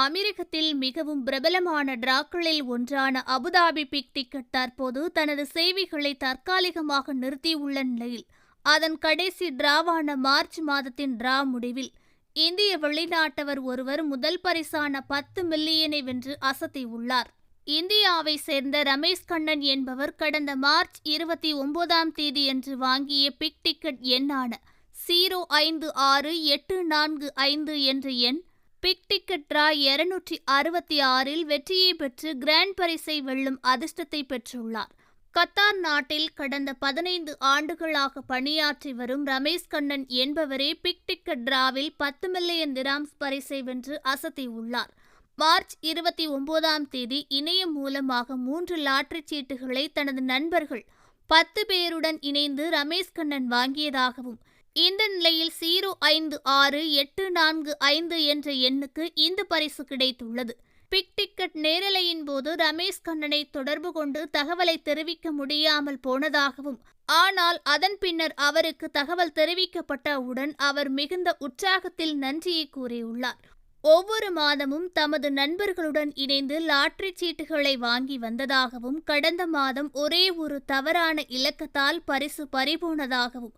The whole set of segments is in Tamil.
அமெரிக்கத்தில் மிகவும் பிரபலமான டிராக்களில் ஒன்றான அபுதாபி பிக் டிக்கெட் தற்போது தனது சேவைகளை தற்காலிகமாக நிறுத்தியுள்ள நிலையில் அதன் கடைசி டிராவான மார்ச் மாதத்தின் டிரா முடிவில் இந்திய வெளிநாட்டவர் ஒருவர் முதல் பரிசான பத்து மில்லியனை வென்று அசத்தியுள்ளார். இந்தியாவை சேர்ந்த ரமேஷ் கண்ணன் என்பவர் கடந்த மார்ச் இருபத்தி ஒன்பதாம் தேதியன்று வாங்கிய பிக் டிக்கெட் எண்ணான ஜீரோ ஐந்து ஆறு எட்டு நான்கு ஐந்து என்ற எண் பிக் டிக்கெட் டிரா இருநூற்றி அறுபத்தி ஆறில் வெற்றியை பெற்று கிராண்ட் பரிசை வெல்லும் அதிர்ஷ்டத்தை பெற்றுள்ளார். கத்தார் நாட்டில் கடந்த பதினைந்து ஆண்டுகளாக பணியாற்றி வரும் ரமேஷ் கண்ணன் என்பவரே பிக் டிக்கெட் டிராவில் பத்து மில்லியன் திராம்ஸ் பரிசை வென்று அசத்தியுள்ளார். மார்ச் இருபத்தி ஒன்பதாம் தேதி இணையம் மூலமாக மூன்று லாட்டரி சீட்டுகளை தனது நண்பர்கள் பத்து பேருடன் இணைந்து ரமேஷ் கண்ணன் வாங்கியதாகவும் இந்த நிலையில் சீரோ ஐந்து ஆறு எட்டு நான்கு ஐந்து என்ற எண்ணுக்கு இந்த பரிசு கிடைத்துள்ளது. பிக் டிக்கெட் நேரலையின் போது ரமேஷ் கண்ணனை தொடர்பு கொண்டு தகவலை தெரிவிக்க முடியாமல் போனதாகவும் ஆனால் அதன் பின்னர் அவருக்கு தகவல் தெரிவிக்கப்பட்டவுடன் அவர் மிகுந்த உற்சாகத்தில் நன்றியை கூறியுள்ளார். ஒவ்வொரு மாதமும் தமது நண்பர்களுடன் இணைந்து லாட்ரி சீட்டுகளை வாங்கி வந்ததாகவும் கடந்த மாதம் ஒரே ஒரு தவறான இலக்கத்தால் பரிசு பறிபோனதாகவும்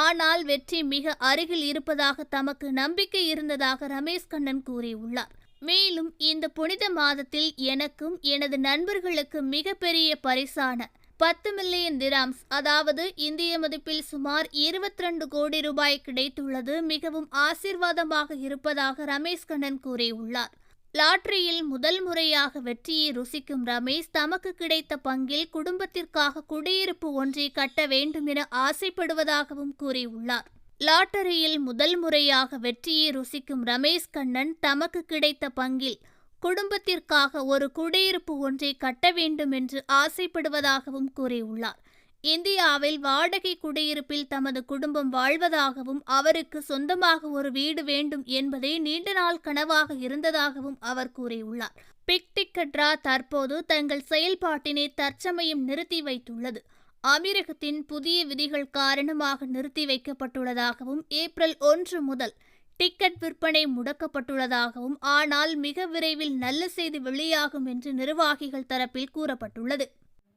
ஆனால் வெற்றி மிக அருகில் இருப்பதாக தமக்கு நம்பிக்கை இருந்ததாக ரமேஷ் கண்ணன் கூறியுள்ளார். மேலும் இந்த புனித மாதத்தில் எனக்கும் எனது நண்பர்களுக்கு மிகப்பெரிய பரிசான பத்து மில்லியன் திராம்ஸ் அதாவது இந்திய மதிப்பில் சுமார் இருபத்தி ரெண்டு கோடி ரூபாய் கிடைத்துள்ளது மிகவும் ஆசிர்வாதமாக இருப்பதாக ரமேஷ் கண்ணன் கூறியுள்ளார். லாட்டரியில் முதல் முறையாக வெற்றியை ருசிக்கும் ரமேஷ் தமக்கு கிடைத்த பங்கில் குடும்பத்திற்காக குடியிருப்பு ஒன்றை கட்ட வேண்டும் என ஆசைப்படுவதாகவும் கூறியுள்ளார். லாட்டரியில் முதல் முறையாக வெற்றியை ருசிக்கும் ரமேஷ் கண்ணன் தமக்கு கிடைத்த பங்கில் குடும்பத்திற்காக ஒரு குடியிருப்பு ஒன்றை கட்ட வேண்டும் என்று ஆசைப்படுவதாகவும் கூறியுள்ளார். இந்தியாவில் வாடகை குடியிருப்பில் தமது குடும்பம் வாழ்வதாகவும் அவருக்கு சொந்தமாக ஒரு வீடு வேண்டும் என்பதே நீண்ட நாள் கனவாக இருந்ததாகவும் அவர் கூறியுள்ளார். பிக் டிக்கெட்ரா தற்போது தங்கள் செயல்பாட்டினை தற்சமயம் நிறுத்தி வைத்துள்ளது. அமீரகத்தின் புதிய விதிகள் காரணமாக நிறுத்தி வைக்கப்பட்டுள்ளதாகவும் ஏப்ரல் ஒன்று முதல் டிக்கெட் விற்பனை முடக்கப்பட்டுள்ளதாகவும் ஆனால் மிக விரைவில் நல்ல செய்தி வெளியாகும் என்று நிர்வாகிகள் தரப்பில் கூறப்பட்டுள்ளது.